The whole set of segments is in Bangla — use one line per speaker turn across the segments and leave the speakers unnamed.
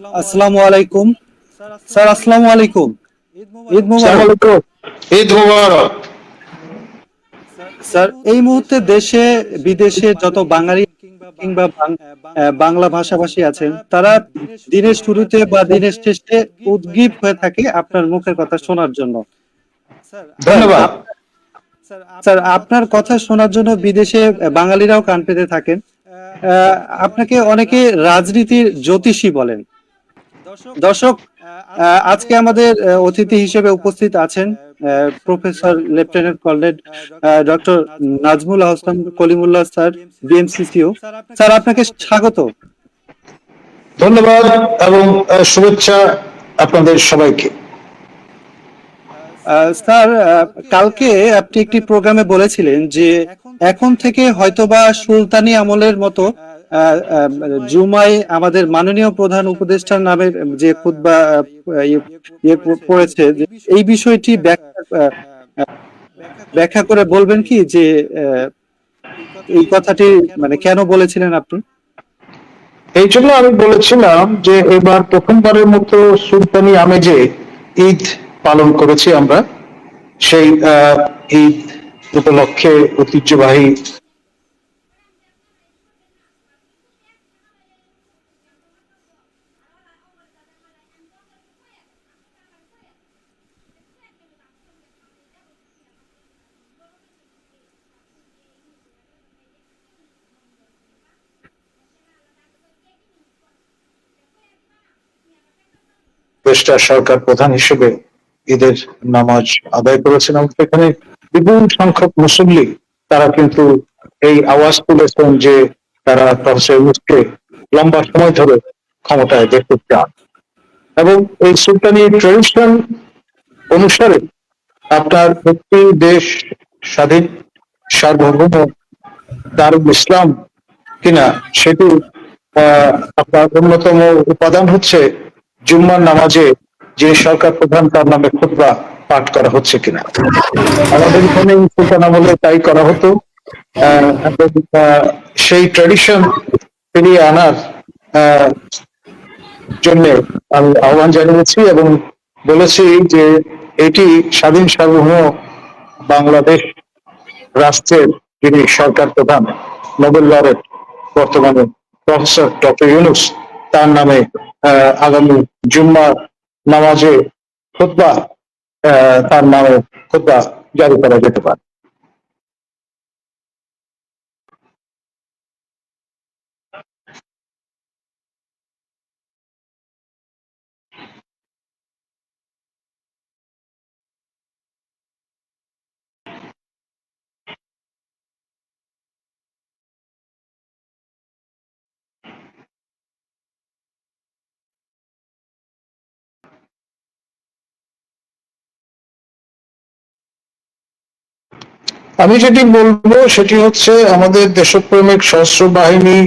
আসসালামু আলাইকুম। স্যার আসসালামু আলাইকুম। ঈদ মোবারক।
ঈদ মুবারক।
স্যার এই মুহূর্তে দেশে বিদেশে যত বাঙালি কিংবা বাংলা ভাষাভাষী আছেন তারা দিনের শুরুতে বা দিনের শেষে উদ্গ্রীব হয়ে থাকে আপনার মুখের কথা শোনার জন্য।
ধন্যবাদ।
স্যার আপনার কথা শোনার জন্য বিদেশে বাঙালিরাও কান পেতে থাকেন। আহ, আপনাকে অনেকে রাজনীতির জ্যোতিষী বলেন। দর্শক আজকে আমাদের অতিথি হিসেবে উপস্থিত আছেন professor lieutenant colonel doctor Nazmul Ahsan Kalimullah sir বিএমসিসিও sir আপনাকে স্বাগত।
ধন্যবাদ এবং শুভেচ্ছা আপনাদের সবাইকে।
আহ, স্যার আহ, কালকে আপনি একটি প্রোগ্রামে বলেছিলেন যে এখন থেকে হয়তোবা সুলতানি আমলের মতো আহ, জুমায় আমাদের মাননীয় প্রধান উপদেষ্টার নামে যে আহ, ইয়ে- ইয়ে পড়েছে এই বিষয়টি ব্যাখ্যা করে বলবেন কি যে এই কথাটি মানে কেন বলেছিলেন আপনি?
এই জন্য আমি বলেছিলাম যে এবার প্রথমবারের মতো সুলতানি আমেজে ঈদ পালন করেছি আমরা। সেই ঈদ উপলক্ষে ঐতিহ্যবাহী দেশটা সরকার প্রধান হিসেবে ঈদের নামাজ আদায় করেছেন। এবং সেখানে বিপুল সংখ্যক মুসল্লি, তারা কিন্তু এই আওয়াজ তুলেছেন যে তারা প্রফেসর ইউনুসকে লম্বা সময় ধরে ক্ষমতায় দেখতে চান। এবং এই সুলতানি ট্রেডিশন অনুসারে আপনার একটি দেশ স্বাধীন, সার্বভৌম, দারুল ইসলাম কিনা সেটি আপনার অন্যতম উপাদান হচ্ছে জুম্মার নামাজে যে সরকার প্রধান, তার নামে খুতবা পাঠ করা হচ্ছে কিনা। আমাদের এখানে সুলতান আমলে তাই করা হতো। সেই ট্র্যাডিশন ফিরিয়ে আনার জন্য আমি আহ্বান জানিয়েছি এবং বলেছি যে এটি স্বাধীন সার্বভৌম বাংলাদেশ রাষ্ট্রের যিনি সরকার প্রধান, নোবেল লরেট বর্তমানে প্রফেসর ডক্টর ইউনুস তার নামে আগামী জুম্মা নামাজে খুদ্া তার নামে খুদ্া জারি করা যেতে পারে। আমি যেটি বলব সেটি হচ্ছে আমাদের দেশপ্রেমিক সশস্ত্র বাহিনী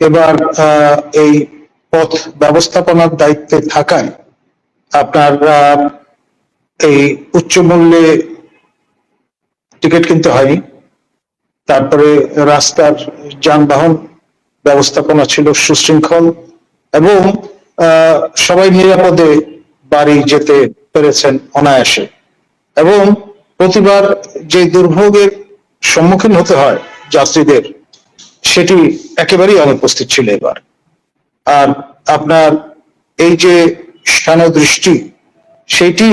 এবার এই পথ ব্যবস্থাপনার দায়িত্বে থাকায় আপনার এই উচ্চ মূল্যে টিকিট কিনতে হয়নি। তারপরে রাস্তার যানবাহন ব্যবস্থাপনা ছিল সুশৃঙ্খল এবং সবাই নিরাপদে বাড়ি যেতে পেরেছেন অনায়াসে। এবং প্রতিবার যে দুর্ভোগের সম্মুখীন হতে হয় যাত্রীদের, সেটি একেবারেই অনুপস্থিত ছিল এবার। আর আপনার এই যে দৃষ্টি সেটি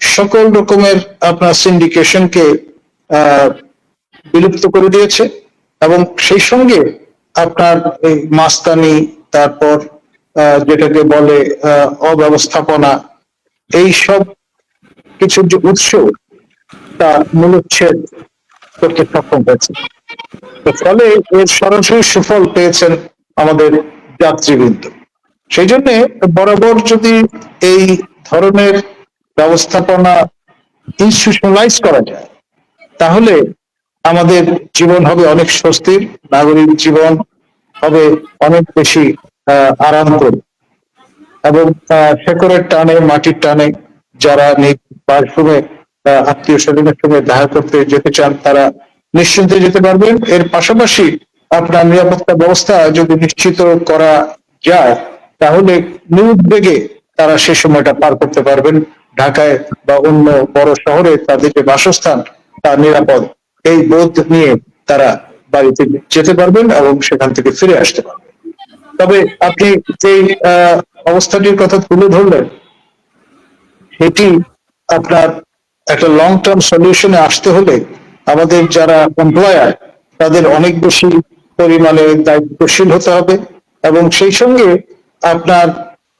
সকল রকমের আপনার সিন্ডিকেশনকে বিলুপ্ত করে দিয়েছে এবং সেই সঙ্গে আপনার এই মাস্তানি, তারপর যেটাকে বলে অব্যবস্থাপনা এই সব কিছুর যে উৎস তা মূলচ্ছেদ করতে সক্ষম হয়েছে। ফলে এর সরাসরি সুফল পেয়েছেন আমাদের যাত্রীবৃন্দ। সেই জন্য বরাবর যদি এই ধরনের ব্যবস্থাপনা ইনস্টিটিউশনালাইজ করা যায় তাহলে আমাদের জীবন হবে অনেক স্বস্তির নাগরিক জীবন হবে অনেক বেশি আরাম করে এবং আহ, শেকড়ের টানে মাটির টানে যারা নিজ বাসভূমে আত্মীয় স্বজনের সঙ্গে দেখা করতে যেতে চান তারা নিশ্চিন্তে যেতে পারবেন। এর পাশাপাশি আপনার নিরাপত্তা ব্যবস্থা যদি নিশ্চিত করা যায় তাহলে নিউদ্বেগে তারা সে সময়টা পার করতে পারবেন। ঢাকায় বা অন্য বড় শহরে তাদের যে বাসস্থান তা নিরাপদ। এই বোধ নিয়ে তারা বাড়িতে যেতে পারবেন এবং সেখান থেকে ফিরে আসতে পারবেন। তবে আপনি আহ, অবস্থাটির কথা তুলে ধরলেন এটি আপনার একটা লং টার্ম সলিউশনে আসতে হলে আমাদের যারা এমপ্লয়ার তাদের অনেক বেশি পরিমাণে দায়িত্বশীল হতে হবে এবং সেই সঙ্গে আপনার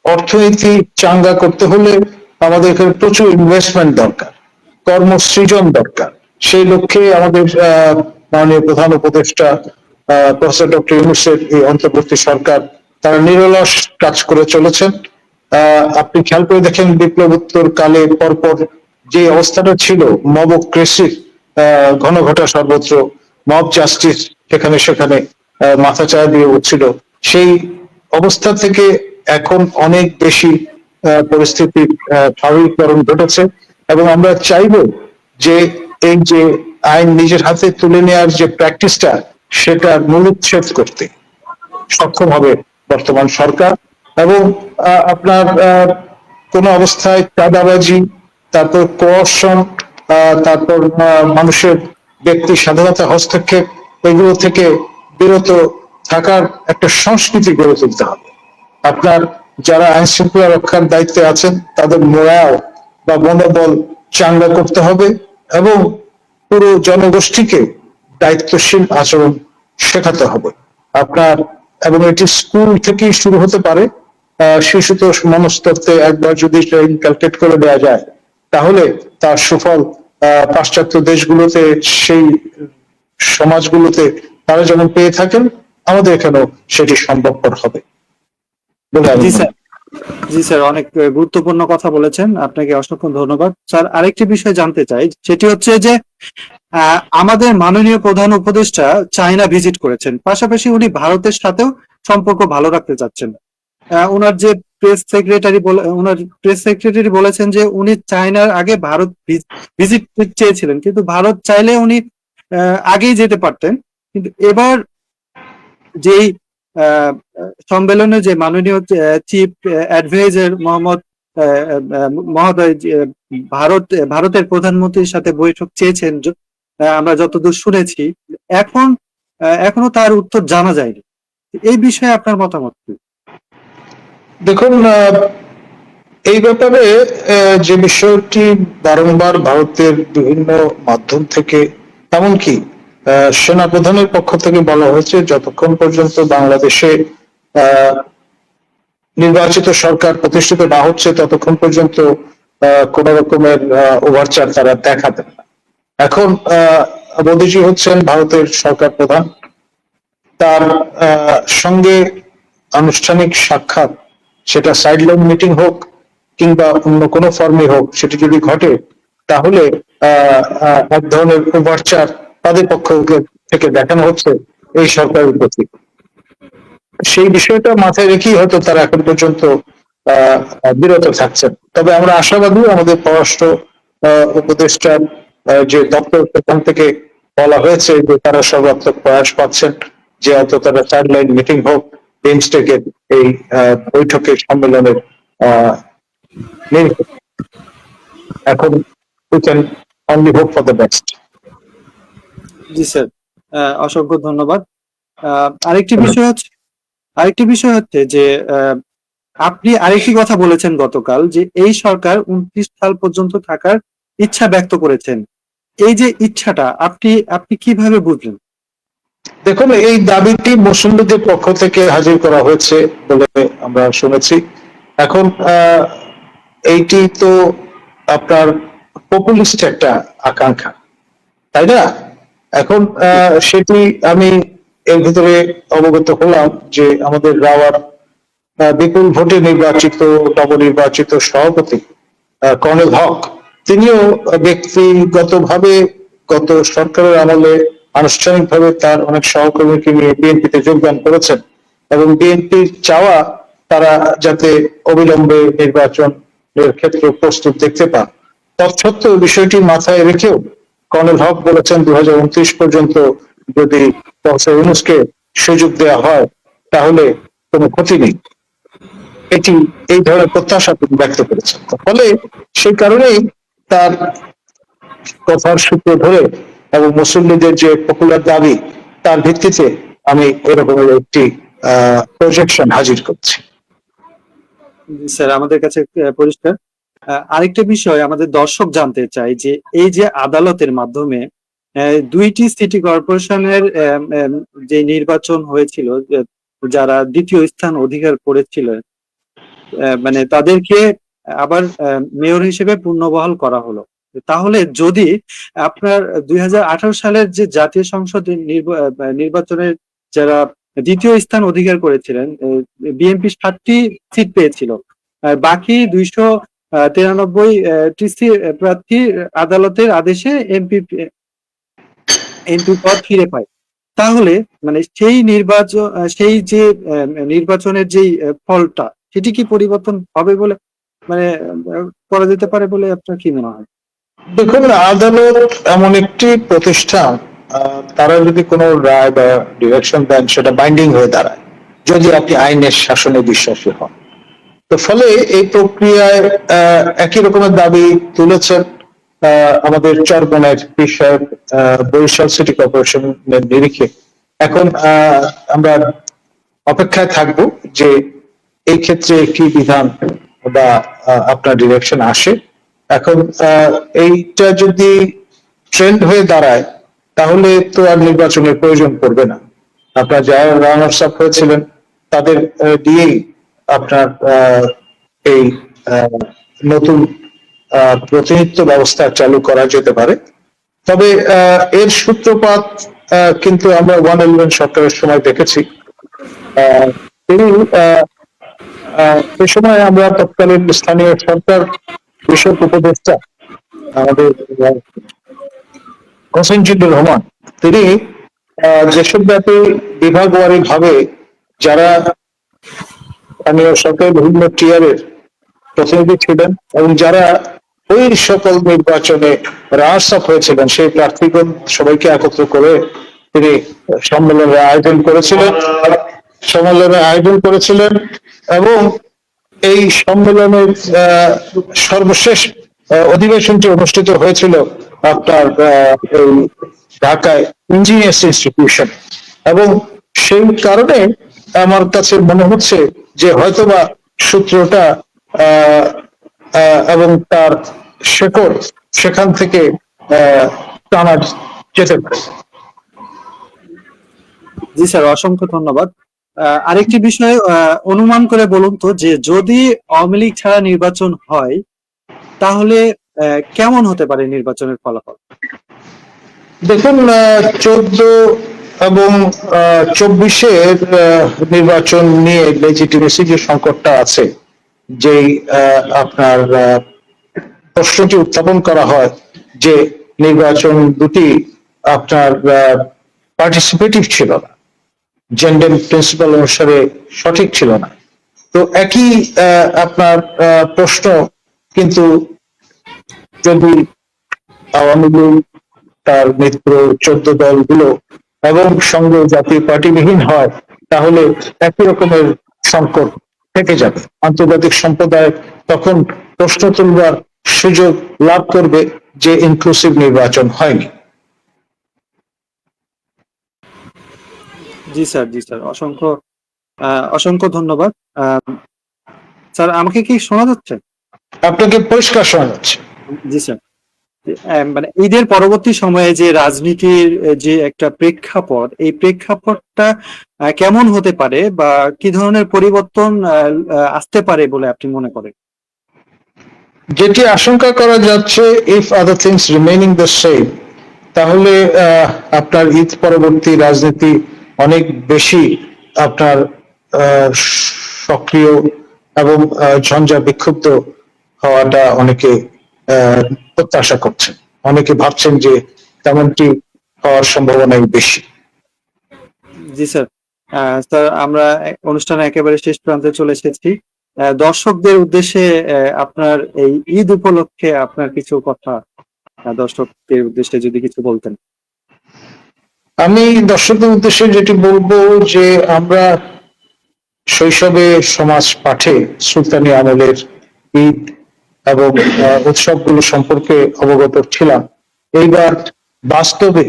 অর্থনীতি চাঙ্গা করতে হলে আমাদের এখানে প্রচুর ইনভেস্টমেন্ট দরকার, কর্মসৃজন দরকার। সেই লক্ষ্যে আমাদের মাননীয় প্রধান উপদেষ্টা প্রফেসর ডক্টর ইউনুসের এই অন্তর্বর্তী সরকার তারা নিরলস কাজ করে চলেছেন। আপনি খেয়াল করে দেখেন বিপ্লবোত্তর কালে পরপর যে অবস্থাটা ছিল মব ক্রেসির ঘন ঘটা সর্বত্র মব জাস্টিস সেখানে সেখানে মাথা চাড়া দিয়ে উঠছিল। সেই অবস্থা থেকে এখন অনেক বেশি পরিস্থিতির আহ, স্বাভাবিককরণ ঘটেছে এবং আমরা চাইব যে এই যে আইন নিজের হাতে তুলে নেওয়ার যে প্র্যাকটিসটা সেটা মূলচ্ছেদ করতে সক্ষম হবে বর্তমান সরকার এবং আপনার কোন অবস্থায় চাঁদাবাজি তারপর কোঅর্শন তারপর মানুষের ব্যক্তি স্বাধীনতা, হস্তক্ষেপ, এগুলো থেকে বিরত থাকার একটা সংস্কৃতি গড়ে তুলতে হবে। আপনার যারা আইন শৃঙ্খলা রক্ষার দায়িত্বে আছেন, তাদের মোরাল বা মনোবল চাঙ্গা করতে হবে এবং পুরো জনগোষ্ঠীকে দায়িত্বশীল আচরণ শেখাতে হবে। আপনার, এবং এটি স্কুল থেকেই শুরু হতে পারে। শিশুতোষ মনস্তত্ত্বে একবার যদি ইনকালকেট করে দেওয়া যায় তাহলে তার সুফল পাশ্চাত্য দেশগুলোতে সেই সমাজগুলোতে তারা যেমন পেয়ে থাকেন আমাদের এখানেও সেটি সম্ভবপর হবে।
জি স্যার। জি স্যার অনেক গুরুত্বপূর্ণ কথা বলেছেন। আপনাকে অসংখ্য ধন্যবাদ। স্যার আরেকটি বিষয় জানতে চাই সেটি হচ্ছে যে আহ, আমাদের মাননীয় প্রধান উপদেষ্টা চায়না ভিজিট করেছেন। পাশাপাশি উনি ভারতের সাথেও সম্পর্ক ভালো রাখতে চাচ্ছেন। ওনার যে প্রেস সেক্রেটারি বলে, ওনার প্রেস সেক্রেটারি বলেছেন যে, উনি চায়নার আগে ভারত ভিজিট চেয়েছিলেন। কিন্তু ভারত চাইলে উনি আগেই যেতে পারতেন। কিন্তু এবার যেই সম্মেলনে যে মাননীয় চিফ অ্যাডভাইজার মোহাম্মদ মহোদয় ভারত, ভারতের প্রধানমন্ত্রীর সাথে বৈঠক চেয়েছেন আমরা যতদূর শুনেছি, এখন এখনও তার উত্তর জানা যায়নি। এই বিষয়ে আপনার মতামত কি?
দেখুন এই ব্যাপারে যে বিষয়টি বারংবার ভারতের বিভিন্ন মাধ্যম থেকে, এমনকি সেনাপ্রধানের পক্ষ থেকে বলা হয়েছে, যতক্ষণ পর্যন্ত বাংলাদেশে নির্বাচিত সরকার প্রতিষ্ঠিত না হচ্ছে, ততক্ষণ পর্যন্ত কোন রকমের ওভারচার তারা দেখাবেন না। এখন মোদীজি হচ্ছেন ভারতের সরকার প্রধান। তার সঙ্গে আনুষ্ঠানিক সাক্ষাৎ সেটা সাইডলাইন মিটিং হোক কিংবা অন্য কোনো ফর্মে হোক, সেটি যদি ঘটে, তাহলে এক ধরনের ওভারচার তাদের পক্ষ থেকে দেখানো হচ্ছে এই সরকারের প্রতি সেই বিষয়টা মাথায় রেখেই হয়তো তারা এখন পর্যন্ত বিরত থাকছেন। তবে আমরা আশাবাদী আমাদের পররাষ্ট্র উপদেষ্টার যে দপ্তর সেখান থেকে বলা হয়েছে যে তারা সর্বাত্মক প্রয়াস পাচ্ছেন, যে অত তারা চার লাইন মিটিং হোক বিমস্টেকের এই বৈঠকের সম্মেলনের এখন we can only hope for the best
G, sir. অসংখ্য ধন্যবাদ। আরেকটি বিষয় হচ্ছে, আরেকটি বিষয় হচ্ছে যে আপনি আরেকটি কথা বলেছেন গতকাল যে এই সরকার উনত্রিশ সাল পর্যন্ত থাকার ইচ্ছা ব্যক্ত করেছেন। এই যে ইচ্ছাটা, আপনি আপনি কীভাবে বুঝলেন?
দেখুন, এই দাবিটি মুসল্লিদের পক্ষ থেকে হাজির করা হয়েছে বলে আমরা শুনেছি। এখন এইটি তো আপনার পপুলিস্ট একটা আকাঙ্ক্ষা, তাই না? এখন সেটি আমি এর ভিতরে অবগত হলাম যে আমাদের রাওয়ার বিপুল ভোটে নির্বাচিত, নবনির্বাচিত সভাপতি কর্নেল হক, তিনিও ব্যক্তিগতভাবে গত সরকারের আমলে আনুষ্ঠানিকভাবে তার অনেক সহকর্মীকে নিয়ে বিএনপিতে যোগদান করেছেন এবং বিএনপির চাওয়া তারা যাতে অবিলম্বে নির্বাচনের ক্ষেত্রে প্রস্তুত দেখতে পান। তৎসত্ত্বেও বিষয়টি মাথায় রেখেও কর্নেল হক বলেছেন দু পর্যন্ত যদি ইউনুসকে সুযোগ দেওয়া হয়, তাহলে কোনো ক্ষতি নেই। এটি এই ধরনের প্রত্যাশা তিনি ব্যক্ত করেছেন। ফলে সেই কারণেই তার কথার সূত্র ধরে এবং মুসল্লিদের যে পপুলার দাবি, তার ভিত্তিতে আমি এরকমের একটি প্রজেকশন হাজির করছি।
স্যার, আমাদের কাছে পরিষ্কার। আরেকটা বিষয় আমাদের দর্শক জানতে চাই যে, এই যে আদালতের মাধ্যমে দুইটি সিটি কর্পোরেশনের যে নির্বাচন হয়েছিল যারা দ্বিতীয় স্থান অধিকার করেছিল মানে তাদেরকে আবার মেয়র হিসেবে পুনর্বহাল করা হলো। তাহলে যদি আপনার দুই হাজার আঠারো সালের যে জাতীয় সংসদ নির্বা- নির্বাচনের যারা দ্বিতীয় স্থান অধিকার করেছিলেন বিএনপি সাতটি সিট পেয়েছিল। আর বাকি দুইশো তিরানব্বই প্রার্থী আদালতের আদেশে এমপি এমপি পদ ফিরে পায়। তাহলে মানে সেই নির্বাচন সেই যে নির্বাচনের যেই ফলটা, সেটি কি পরিবর্তন হবে বলে মানে করা যেতে পারে বলে আপনার কি মনে হয়?
দেখুন, আদালত এমন একটি প্রতিষ্ঠান তারা যদি কোনো রায় বা ডিরেকশন দেন, সেটা বাইন্ডিং হয়ে দাঁড়ায়, যদি আপনি আইনের শাসনে বিশ্বাসী হন। তো ফলে এই প্রক্রিয়ায় একই রকমের দাবি তুলেছেন আমাদের চরবনের বিষয় বরিশাল সিটি কর্পোরেশনের নিরিখে। এখন আমরা অপেক্ষায় থাকব যে এই ক্ষেত্রে কি বিধান বা আপনার ডিরেকশন আসে। এখন এইটা যদি ট্রেন্ড হয়ে দাঁড়ায়, তাহলে তো আর নির্বাচনের প্রয়োজন পড়বে না। আপনার যারা রানার্স আপ হয়েছিলেন, তাদের দিয়েই আপনার এই নতুন প্রতিনিধিত্ব ব্যবস্থা চালু করা যেতে পারে। তবে এর সূত্রপাত কিন্তু আমরা ওয়ান ইলেভেন সরকারের সময় দেখেছি। তিনি সে সময় আমরা তৎকালীন স্থানীয় সরকার বিষয়ক উপদেষ্টা আমাদের হোসেনজিদুর রহমান তিনি আহ, দেশব্যাপী বিভাগওয়ারি ভাবে যারা স্থানীয় সরকারি বিভিন্ন টিয়ারের প্রতিনিধি ছিলেন এবং যারা ওই সকল নির্বাচনে রাস আপ হয়েছিলেন সেই প্রার্থীগণ সবাইকে একত্র করে তিনি সম্মেলনের আয়োজন করেছিলেন সম্মেলনের আয়োজন করেছিলেন এবং এই সম্মেলনের সর্বশেষ অধিবেশনটি অনুষ্ঠিত হয়েছিল আপনার ঢাকায় ইঞ্জিনিয়ার্স ইনস্টিটিউশন। এবং সেই কারণে আমার কাছে মনে হচ্ছে যে হয়তোবা সূত্রটা এবং তার শেকড় সেখান থেকে টানা যেতে পারে।
জি স্যার, অসংখ্য ধন্যবাদ। আরেকটি বিষয় অনুমান করে বলুন তো যে যদি আওয়ামী লীগ ছাড়া নির্বাচন হয় তাহলে কেমন হতে পারে নির্বাচনের ফলাফল?
দেখুন চোদ্দ এবং চব্বিশের নির্বাচন নিয়ে লেজিটিমেসি যে সংকটটা আছে আহ, আপনার প্রশ্নটি উত্থাপন করা হয় যে নির্বাচন দুটি আপনার পার্টিসিপেটিভ ছিল না। জেন্ডার প্রিন্সিপাল অনুসারে সঠিক ছিল না। তো একই আপনার প্রশ্ন কিন্তু যদি আওয়ামী লীগ, তার মিত্র, চোদ্দ দলগুলো এবং সঙ্গে জাতীয় পার্টিবিহীন হয়, তাহলে একই রকমের সংকট থেকে যাবে। আন্তর্জাতিক সম্প্রদায় তখন প্রশ্ন তুলবার সুযোগ লাভ করবে যে ইনক্লুসিভ নির্বাচন হয়নি।
জি স্যার জি স্যার। অসংখ্য অসংখ্য ধন্যবাদ। স্যার আমাকে কি শোনা যাচ্ছে?
আপনাকে পরিষ্কার শোনা যাচ্ছে।
জি স্যার। মানে ঈদের পরবর্তী সময়ে যে রাজনীতির যে একটা প্রেক্ষাপট এই প্রেক্ষাপটটা কেমন হতে পারে বা কি ধরনের পরিবর্তন আসতে পারে বলে আপনি মনে করেন?
যেটি আশঙ্কা করা যাচ্ছে if other things remaining the same তাহলে আপনার ঈদ পরবর্তী রাজনীতি অনেক বেশি আপনার সক্রিয় এবং ঝঞ্ঝা বিক্ষুব্ধ হওয়াটা অনেকে প্রত্যাশা করছেন। অনেকে ভাবছেন যে তেমনটি হওয়ার সম্ভাবনাই বেশি।
জি স্যার। স্যার, আমরা অনুষ্ঠানে একেবারে শেষ প্রান্তে চলে এসেছি। দর্শকদের উদ্দেশ্যে আপনার এই ঈদ উপলক্ষে আপনার কিছু কথা দর্শকদের উদ্দেশ্যে যদি কিছু বলতেন।
আমি দর্শকদের উদ্দেশ্যে যেটি বলব যে আমরা শৈশবে সমাজ পাঠে সুলতানি আমলের ঈদ এবং উৎসবগুলো সম্পর্কে অবগত ছিলাম। এইবার বাস্তবে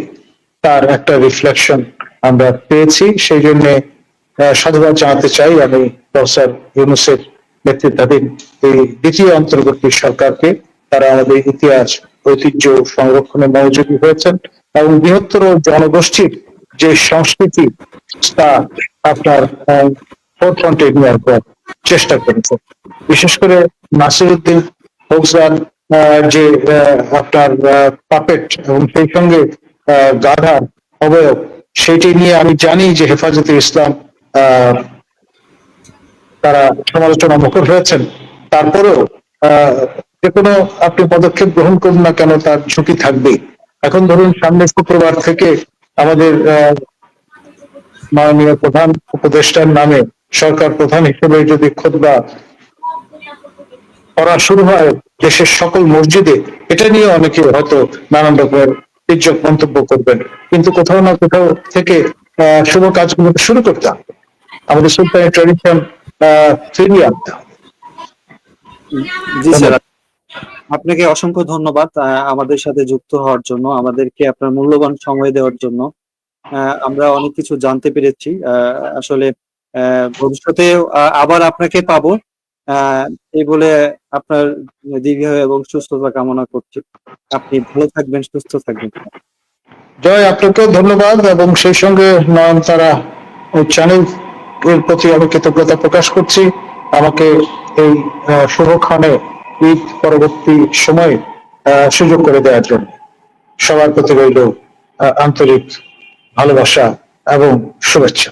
তার একটা রিফ্লেকশন আমরা পেয়েছি। সেই জন্য সাধুবাদ জানাতে চাই আমি প্রফেসর ইউনুসের নেতৃত্বাধীন এই দ্বিতীয় অন্তর্বর্তী সরকারকে। তারা আমাদের ইতিহাস ঐতিহ্য সংরক্ষণে মনোযোগী হয়েছেন এবং বৃহত্তর জনগোষ্ঠীর যে সংস্কৃতি, তা আপনার ফোরফ্রন্টে নেওয়ার পর চেষ্টা করেছে। বিশেষ করে নাসিরুদ্দিন হোকসান যে আপনার পাপেট এবং সেই সঙ্গে গাধার অবয়ব, সেটি নিয়ে আমি জানি যে হেফাজতে ইসলাম তারা সমালোচনা মুখর হয়েছেন। তারপরেও যে কোনো আপনি পদক্ষেপ গ্রহণ করুন না কেন, তার ঝুঁকি থাকবে এখন ধরুন, সামনে শুক্রবার থেকে আমাদের মাননীয় প্রধান উপদেষ্টার নামে সরকার প্রধান হিসেবে যদি খোদবা করা শুরু হয় দেশের সকল মসজিদে, এটা নিয়ে অনেকে হয়তো নানান রকমের তির্যক মন্তব্য করবেন। কিন্তু কোথাও না কোথাও থেকে শুভ কাজগুলো শুরু করতে হবে। আমাদের সুলতানি ট্রেডিশন ফিরিয়ে আনতে হবে।
জি, স্যার। আপনাকে অসংখ্য ধন্যবাদ আমাদের সাথে যুক্ত হওয়ার জন্য, আমাদেরকে আপনার মূল্যবান সময় দেওয়ার জন্য। আমরা অনেক কিছু জানতে পেরেছি আসলে ভবিষ্যতে আবার আপনাকে পাবো এই বলে আপনার দীর্ঘ এবং সুস্থতা কামনা করছি। আপনি ভালো থাকবেন, সুস্থ থাকবেন।
জয় আপনাকে ধন্যবাদ এবং সেই সঙ্গে নয়নতারা চ্যানেল এর প্রতি আমি কৃতজ্ঞতা প্রকাশ করছি। আমাকে এই শুভক্ষণে ঈদ পরবর্তী সময়ে সুযোগ করে দেওয়ার জন্য। সবার প্রতি রইল আন্তরিক ভালোবাসা এবং শুভেচ্ছা।